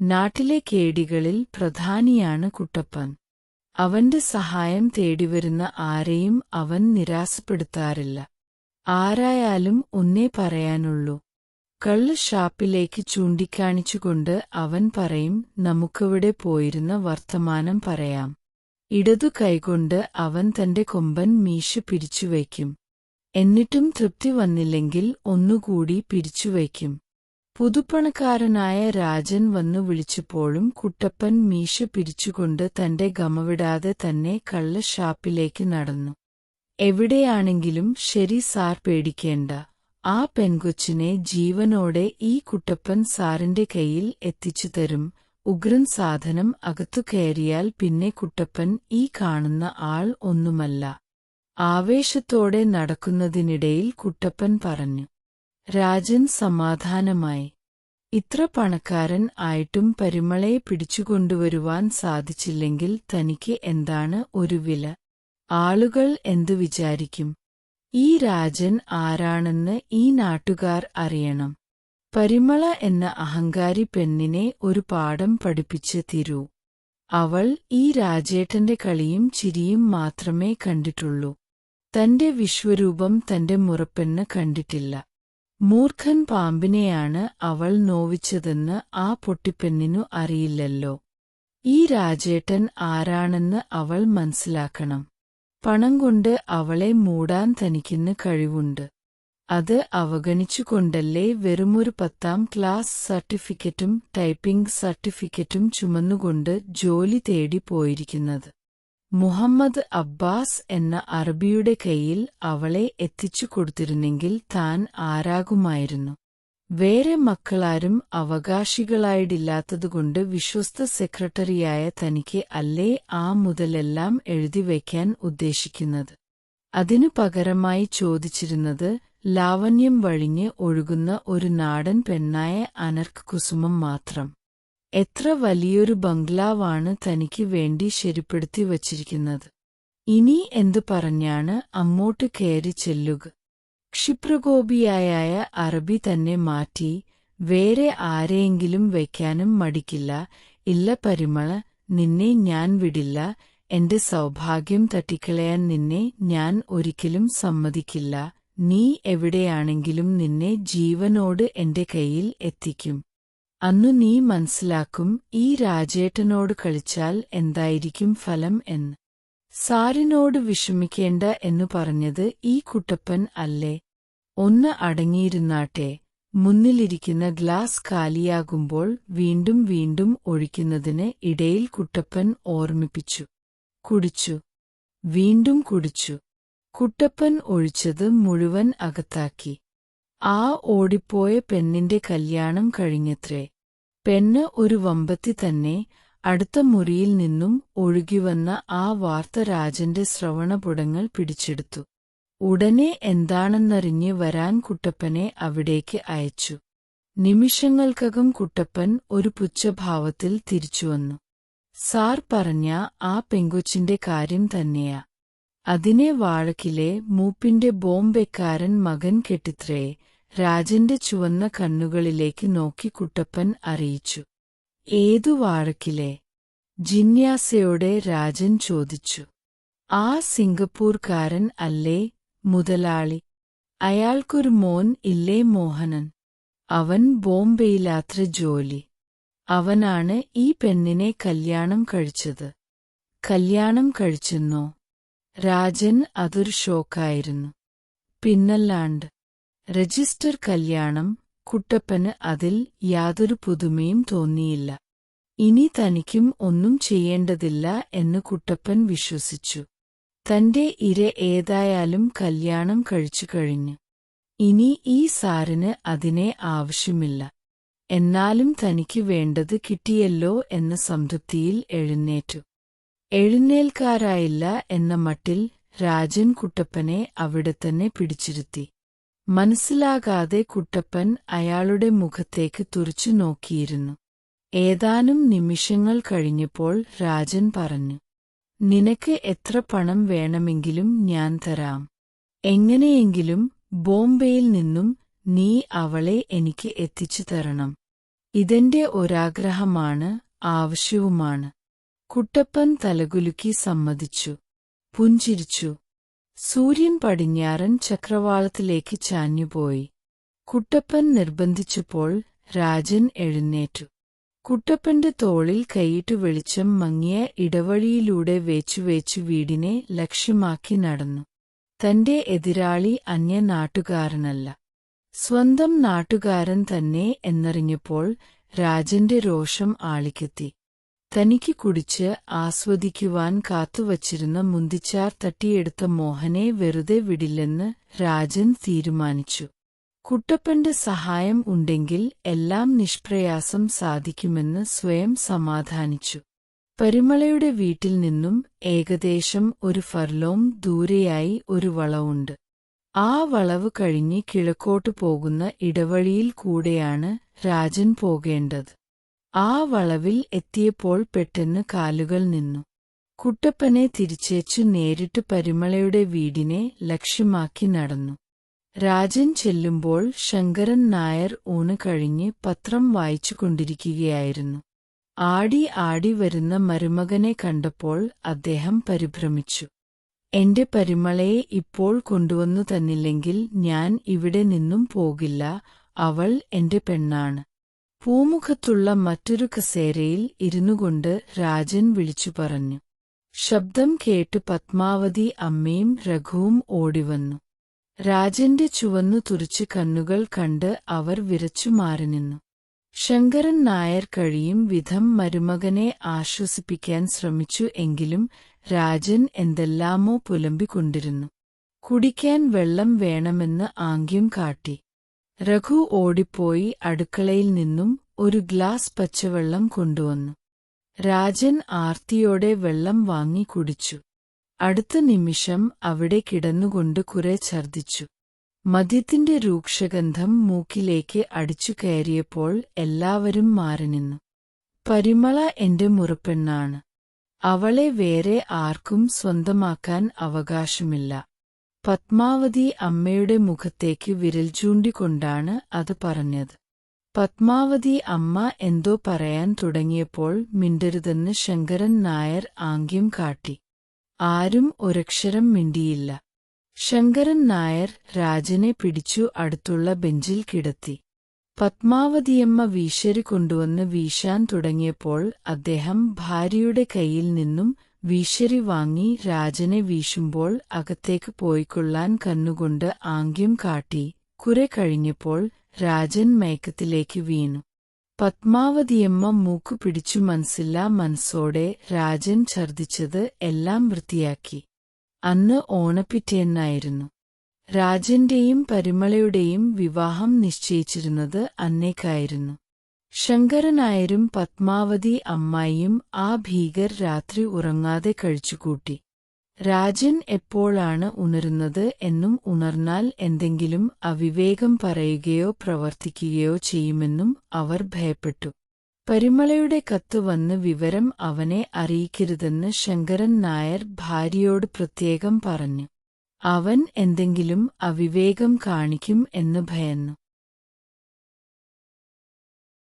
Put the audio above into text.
നാട്ടിലെ കേടികളിൽ പ്രധാനിയാണ് കുട്ടപ്പൻ. അവന്റെ സഹായം തേടിവരുന്ന ആരെയും അവൻ നിരാശപ്പെടുത്താറില്ല. ആരായാലും ഒന്നേ പറയാനുള്ളൂ. കള്ള് ഷാപ്പിലേക്ക് ചൂണ്ടിക്കാണിച്ചുകൊണ്ട് അവൻ പറയും നമുക്കവിടെ പോയിരുന്ന വർത്തമാനം പറയാം. ഇടതു കൈകൊണ്ട് അവൻ തന്റെ കൊമ്പൻ മീശ പിരിച്ചുവയ്ക്കും എന്നിട്ടും തൃപ്തി വന്നില്ലെങ്കിൽ ഒന്നുകൂടി പിരിച്ചുവയ്ക്കും പുതുപ്പണക്കാരനായ രാജൻ വന്നു വിളിച്ചപ്പോഴും കുട്ടപ്പൻ മീശ പിരിച്ചുകൊണ്ട് തന്റെ ഗമവിടാതെ തന്നെ കള്ള ഷാപ്പിലേക്ക് നടന്നു. എവിടെയാണെങ്കിലും ശരി സാർ പേടിക്കേണ്ട. ആ പെൺകൊച്ചിനെ ജീവനോടെ ഈ കുട്ടപ്പൻ സാറിന്റെ കയ്യിൽ എത്തിച്ചു തരും. ഉഗ്രൻ സാധനം അകത്തു കയറിയാൽ പിന്നെ കുട്ടപ്പൻ ഈ കാണുന്ന ആൾ ഒന്നുമല്ല. ആവേശത്തോടെ നടക്കുന്നതിനിടയിൽ കുട്ടപ്പൻ പറഞ്ഞു. രാജൻ സമാധാനമായി. ഇത്ര പണക്കാരൻ ആയിട്ടും പരിമളയെ പിടിച്ചുകൊണ്ടുവരുവാൻ സാധിച്ചില്ലെങ്കിൽ തനിക്ക് എന്താണ് ഒരു വില? ആളുകൾ എന്തു വിചാരിക്കും? ഈ രാജൻ ആരാണെന്ന് ഈ നാട്ടുകാർ അറിയണം. പരിമള എന്ന അഹങ്കാരി പെണ്ണിനെ ഒരു പാഠം പഠിപ്പിച്ച് തിരൂ. അവൾ ഈ രാജേട്ടന്റെ കളിയും ചിരിയും മാത്രമേ കണ്ടിട്ടുള്ളൂ. തന്റെ വിശ്വരൂപം തന്റെ മുറപ്പെണ്ണ് കണ്ടിട്ടില്ല. മൂർഖൻ പാമ്പിനെയാണ് അവൾ നോവിച്ചതെന്ന് ആ പൊട്ടിപ്പെണ്ണിനു അറിയില്ലല്ലോ. ഈ രാജേട്ടൻ ആരാണെന്ന് അവൾ മനസ്സിലാക്കണം. പണം കൊണ്ട് അവളെ മൂടാൻ തനിക്കിന്ന് കഴിവുണ്ട്. അത് അവഗണിച്ചുകൊണ്ടല്ലേ വെറുമൊരു പത്താം ക്ലാസ് സർട്ടിഫിക്കറ്റും ടൈപ്പിംഗ് സർട്ടിഫിക്കറ്റും ചുമന്നുകൊണ്ട് ജോലി തേടി പോയിരിക്കുന്നത്. മുഹമ്മദ് അബ്ബാസ് എന്ന അറബിയുടെ കയ്യിൽ അവളെ എത്തിച്ചു കൊടുത്തിരുന്നെങ്കിൽ താൻ ആരാകുമായിരുന്നു? വേറെ മക്കളാരും അവകാശികളായിട്ടില്ലാത്തതുകൊണ്ട് വിശ്വസ്ത സെക്രട്ടറിയായ തനിക്ക് അല്ലേ ആ മുതലെല്ലാം എഴുതിവയ്ക്കാൻ ഉദ്ദേശിക്കുന്നത്? അതിനു പകരമായി ചോദിച്ചിരുന്നത് ലാവണ്യം വഴിഞ്ഞ് ഒഴുകുന്ന ഒരു നാടൻ പെണ്ണായ അനർക്ക് കുസുമം മാത്രം. എത്ര വലിയൊരു ബംഗ്ലാവാണ് തനിക്ക് വേണ്ടി ശരിപ്പെടുത്തി വച്ചിരിക്കുന്നത്. ഇനി എന്തു പറഞ്ഞാണ് അമ്മോട്ട് കയറി ചെല്ലുക? ക്ഷിപ്രകോപിയായ അറബി തന്നെ മാറ്റി വേറെ ആരെയെങ്കിലും വയ്ക്കാനും മടിക്കില്ല. ഇല്ല പരിമള നിന്നെ ഞാൻ വിടില്ല. എന്റെ സൗഭാഗ്യം തട്ടിക്കളയാൻ നിന്നെ ഞാൻ ഒരിക്കലും സമ്മതിക്കില്ല. നീ എവിടെയാണെങ്കിലും നിന്നെ ജീവനോട് എന്റെ കയ്യിൽ എത്തിക്കും. അന്നു നീ മനസ്സിലാക്കും ഈ രാജേട്ടനോട് കളിച്ചാൽ എന്തായിരിക്കും ഫലം എന്ന്. സാരിനോട് വിഷമിക്കേണ്ട എന്നു പറഞ്ഞത് ഈ കുട്ടപ്പൻ അല്ലേ? ഒന്ന് അടങ്ങിയിരുന്നാട്ടെ. മുന്നിലിരിക്കുന്ന ഗ്ലാസ് കാലിയാകുമ്പോൾ വീണ്ടും വീണ്ടും ഒഴിക്കുന്നതിന് ഇടയിൽ കുട്ടപ്പൻ ഓർമ്മിപ്പിച്ചു. കുടിച്ചു. വീണ്ടും കുടിച്ചു. കുട്ടപ്പൻ ഒഴിച്ചത് മുഴുവൻ അകത്താക്കി. ആ ഓടിപ്പോയ പെണ്ണിന്റെ കല്യാണം കഴിഞ്ഞത്രേ. പെണ്ണ് ഒരു വമ്പത്തി തന്നെ അടുത്ത മുറിയിൽ നിന്നും ഒഴുകിവന്ന ആ വാർത്ത രാജന്റെ ശ്രവണപുടങ്ങൾ പിടിച്ചെടുത്തു. ഉടനെ എന്താണെന്നറിഞ്ഞ് വരാൻ കുട്ടപ്പനെ അവിടേക്ക് അയച്ചു. നിമിഷങ്ങൾക്കകം കുട്ടപ്പൻ ഒരു പുച്ഛഭാവത്തിൽ തിരിച്ചുവന്നു സാർ പറഞ്ഞ ആ പെങ്കൊച്ചിന്റെ കാര്യം തന്നെയാ. അതിനെ വാഴക്കിലെ മൂപ്പിന്റെ ബോംബെക്കാരൻ മകൻ കെട്ടിത്രേ. രാജന്റെ ചുവന്ന കണ്ണുകളിലേക്ക് നോക്കി കുട്ടപ്പൻ അറിയിച്ചു. ഏതു വാഴക്കിലെ? ജിന്യാസയോടെ രാജൻ ചോദിച്ചു. ആ സിംഗപ്പൂർക്കാരൻ അല്ലേ മുതലാളി? അയാൾക്കൊരു മോൻ ഇല്ലേ മോഹനൻ? അവൻ ബോംബെയിലാത്ര ജോലി. അവനാണ് ഈ പെണ്ണിനെ കല്യാണം കഴിച്ചത്. കല്യാണം കഴിച്ചെന്നോ? രാജൻ അതൊരു ഷോക്കായിരുന്നു. പിന്നല്ലാണ്ട് രജിസ്റ്റർ കല്യാണം കുട്ടപ്പന് അതിൽ യാതൊരു പുതുമയും തോന്നിയില്ല. ഇനി തനിക്കും ഒന്നും ചെയ്യേണ്ടതില്ല എന്ന് കുട്ടപ്പൻ വിശ്വസിച്ചു. തന്റെ ഇര ഏതായാലും കല്യാണം കഴിച്ചു കഴിഞ്ഞു. ഇനി ഈ സാറിന് അതിനെ ആവശ്യമില്ല. എന്നാലും തനിക്ക് വേണ്ടത് കിട്ടിയല്ലോ എന്ന സംതൃപ്തിയിൽ എഴുന്നേറ്റു. എഴുന്നേൽക്കാരായില്ല എന്ന മട്ടിൽ രാജൻ കുട്ടപ്പനെ അവിടെ തന്നെ പിടിച്ചിരുത്തി. മനസ്സിലാകാതെ കുട്ടപ്പൻ അയാളുടെ മുഖത്തേക്ക് തുറിച്ചു നോക്കിയിരുന്നു. ഏതാനും നിമിഷങ്ങൾ കഴിഞ്ഞപ്പോൾ രാജൻ പറഞ്ഞു നിനക്ക് എത്ര പണം വേണമെങ്കിലും ഞാൻ തരാം. എങ്ങനെയെങ്കിലും ബോംബെയിൽ നിന്നും നീ അവളെ എനിക്ക് എത്തിച്ചു തരണം. ഇതെന്റെ ഒരാഗ്രഹമാണ് ആവശ്യവുമാണ് കുട്ടപ്പൻ തലകുലുക്കി സമ്മതിച്ചു പുഞ്ചിരിച്ചു. സൂര്യൻ പടിഞ്ഞാറൻ ചക്രവാളത്തിലേക്ക് ചാഞ്ഞുപോയി. കുട്ടപ്പൻ നിർബന്ധിച്ചപ്പോൾ രാജൻ എഴുന്നേറ്റു. കുട്ടപ്പന്റെ തോളിൽ കൈയിട്ടു വെളിച്ചം മങ്ങിയ ഇടവഴിയിലൂടെ വേച്ചുവേച്ചു വീടിനെ ലക്ഷ്യമാക്കി നടന്നു. തന്റെ എതിരാളി അന്യ നാട്ടുകാരനല്ല സ്വന്തം നാട്ടുകാരൻ തന്നെ എന്നറിഞ്ഞപ്പോൾ രാജന്റെ രോഷം ആളിക്കെത്തി. തനിക്ക് കുടിച്ച് ആസ്വദിക്കുവാൻ കാത്തുവച്ചിരുന്ന മുന്തിച്ചാർ തട്ടിയെടുത്ത മോഹനെ വെറുതെ വിടില്ലെന്ന് രാജൻ തീരുമാനിച്ചു. കുട്ടപ്പന്റെ സഹായം ഉണ്ടെങ്കിൽ എല്ലാം നിഷ്പ്രയാസം സാധിക്കുമെന്ന് സ്വയം സമാധാനിച്ചു. പരിമളയുടെ വീട്ടിൽ നിന്നും ഏകദേശം ഒരു ഫർലോം ദൂരെയായി ഒരു വളവുണ്ട്. ആ വളവ് കഴിഞ്ഞ് കിഴക്കോട്ടു പോകുന്ന ഇടവഴിയിൽ കൂടെയാണ് രാജൻ പോകേണ്ടത്. ആ വളവിൽ എത്തിയപ്പോൾ പെട്ടെന്ന് കാലുകൾ നിന്നു. കുട്ടപ്പനെ തിരിച്ചേച്ചു നേരിട്ട് പരിമളയുടെ വീടിനെ ലക്ഷ്യമാക്കി നടന്നു. രാജൻ ചെല്ലുമ്പോൾ ശങ്കരൻ നായർ ഊണ് കഴിഞ്ഞ് പത്രം വായിച്ചുകൊണ്ടിരിക്കുകയായിരുന്നു ആടി ആടി വരുന്ന മരുമകനെ കണ്ടപ്പോൾ അദ്ദേഹം പരിഭ്രമിച്ചു. എന്റെ പരിമളയെ ഇപ്പോൾ കൊണ്ടുവന്നു തന്നില്ലെങ്കിൽ ഞാൻ ഇവിടെ നിന്നും പോകില്ല അവൾ എന്റെ പെണ്ണാണ്. പൂമുഖത്തുള്ള മറ്റൊരു കസേരയിൽ ഇരുന്നുകൊണ്ട് രാജൻ വിളിച്ചു പറഞ്ഞു. ശബ്ദം കേട്ട് പത്മാവതി അമ്മയും രഘുവും ഓടിവന്നു. രാജന്റെ ചുവന്നു തുറിച്ച് കണ്ണുകൾ കണ്ട് അവർ വിരച്ചു മാറി നിന്നു. ശങ്കരൻ നായർ കഴിയും വിധം മരുമകനെ ആശ്വസിപ്പിക്കാൻ ശ്രമിച്ചു എങ്കിലും രാജൻ എന്തെല്ലാമോ പുലമ്പിക്കൊണ്ടിരുന്നു. കുടിക്കാൻ വെള്ളം വേണമെന്ന് ആംഗ്യം കാട്ടി. രഘു ഓടിപ്പോയി അടുക്കളയിൽ നിന്നും ഒരു ഗ്ലാസ് പച്ചവെള്ളം കൊണ്ടുവന്നു. രാജൻ ആർത്തിയോടെ വെള്ളം വാങ്ങി കുടിച്ചു. അടുത്ത നിമിഷം അവിടെ കിടന്നുകൊണ്ട് കുറെ ഛർദിച്ചു മദ്യത്തിന്റെ രൂക്ഷഗന്ധം മൂക്കിലേക്ക് അടിച്ചു കയറിയപ്പോൾ എല്ലാവരും മാറിനിന്നു പരിമള എന്റെ മുറപ്പെണ്ണാണ്. അവളെ വേറെ ആർക്കും സ്വന്തമാക്കാൻ അവകാശമില്ല. പത്മാവതി അമ്മയുടെ മുഖത്തേക്ക് വിരൽ ചൂണ്ടിക്കൊണ്ടാണ് അത് പറഞ്ഞത്. പത്മാവതി അമ്മ എന്തോ പറയാൻ തുടങ്ങിയപ്പോൾ മിണ്ടരുതെന്ന് ശങ്കരൻ നായർ ആംഗ്യം കാട്ടി. ആരും ഒരക്ഷരം മിണ്ടിയില്ല. ശങ്കരൻ നായർ രാജനെ പിടിച്ചു അടുത്തുള്ള ബെഞ്ചിൽ കിടത്തി. പത്മാവതിയമ്മ വീശരി കൊണ്ടുവന്ന് വീശാൻ തുടങ്ങിയപ്പോൾ അദ്ദേഹം ഭാര്യയുടെ കയ്യിൽ നിന്നും വീശരി വാങ്ങി രാജനെ വീശുമ്പോൾ അകത്തേക്ക് പോയിക്കൊള്ളാൻ കണ്ണുകൊണ്ട് ആംഗ്യം കാട്ടി. കുറെ കഴിഞ്ഞപ്പോൾ രാജൻ മയക്കത്തിലേക്ക് വീണു. പത്മാവതിയമ്മ മൂക്കു പിടിച്ചു മനസ്സില്ലാ മനസ്സോടെ രാജൻ ഛർദിച്ചത് എല്ലാം വൃത്തിയാക്കി. അന്ന് ഓണപ്പിറ്റേന്നായിരുന്നു. രാജന്റെയും പരിമളയുടെയും വിവാഹം നിശ്ചയിച്ചിരുന്നത് അന്നേക്കായിരുന്നു. ശങ്കരനായരും പത്മാവതി അമ്മായിയും ആ ഭീകർ രാത്രി ഉറങ്ങാതെ കഴിച്ചുകൂട്ടി. രാജൻ എപ്പോഴാണ് ഉണരുന്നത് എന്നും ഉണർന്നാൽ എന്തെങ്കിലും അവിവേകം പറയുകയോ പ്രവർത്തിക്കുകയോ ചെയ്യുമെന്നും അവർ ഭയപ്പെട്ടു. പരിമളയുടെ കത്ത് വന്ന് വിവരം അവനെ അറിയിക്കരുതെന്ന് ശങ്കരൻ നായർ ഭാര്യയോട് പ്രത്യേകം പറഞ്ഞു. അവൻ എന്തെങ്കിലും അവിവേകം കാണിക്കും എന്ന് ഭയന്നു.